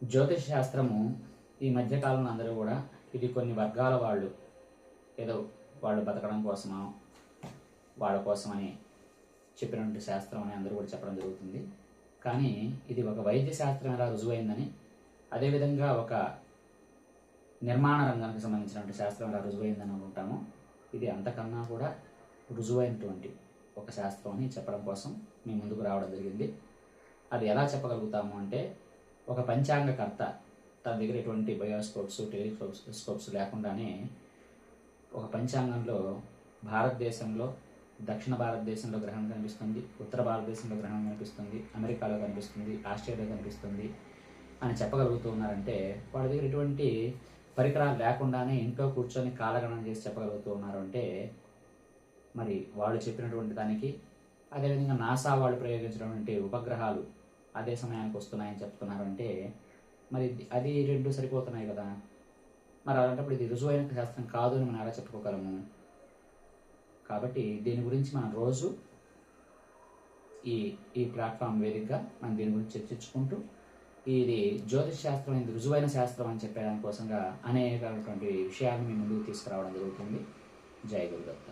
జ్యోతిష శాస్త్రము ఈ మధ్యకాలంలో అందరూ కూడా ఇది కొన్ని వర్గాల వాళ్ళు ఏదో వాళ్ళు బతకడం కోసమో వాళ్ళ కోసమని చెప్పినటువంటి శాస్త్రం అని అందరూ కూడా చెప్పడం జరుగుతుంది. కానీ ఇది ఒక వైద్య శాస్త్రం ఎలా రుజువైందని అదేవిధంగా ఒక నిర్మాణ రంగానికి సంబంధించినటువంటి శాస్త్రం ఎలా రుజువైందని అనుకుంటాము ఇది అంతకన్నా కూడా రుజువైనటువంటి ఒక శాస్త్రం అని చెప్పడం కోసం మీ ముందుకు రావడం జరిగింది. అది ఎలా చెప్పగలుగుతాము అంటే ఒక పంచాంగకర్త తన దగ్గర ఎటువంటి బయోస్కోప్స్ టెలిస్కోప్స్ స్కోప్స్ లేకుండానే ఒక పంచాంగంలో భారతదేశంలో దక్షిణ భారతదేశంలో గ్రహణం కనిపిస్తుంది ఉత్తర భారతదేశంలో గ్రహణం కనిపిస్తుంది అమెరికాలో కనిపిస్తుంది ఆస్ట్రేలియా కనిపిస్తుంది అని చెప్పగలుగుతూ ఉన్నారంటే వాళ్ళ దగ్గర ఎటువంటి పరికరాలు లేకుండానే ఇంట్లో కూర్చొని కాలగణన చేసి చెప్పగలుగుతూ ఉన్నారు అంటే మరి వాళ్ళు చెప్పినటువంటి దానికి అదేవిధంగా నాసా వాళ్ళు ప్రయోగించినటువంటి ఉపగ్రహాలు అదే సమయానికి వస్తున్నాయని చెప్తున్నారంటే మరి అది రెండు సరిపోతున్నాయి కదా. మరి అలాంటప్పుడు ఇది రుజువైన శాస్త్రం కాదు అని మనం ఎలా చెప్పుకోగలము? కాబట్టి దీని గురించి మనం రోజు ఈ ఈ ప్లాట్ఫామ్ వేదికగా మనం దీని గురించి చర్చించుకుంటూ ఇది జ్యోతిష్ శాస్త్రం ఇది రుజువైన శాస్త్రం అని చెప్పడానికి కోసంగా అనేకటువంటి విషయాలను మీ ముందుకు తీసుకురావడం జరుగుతుంది. జై గురుదత్త.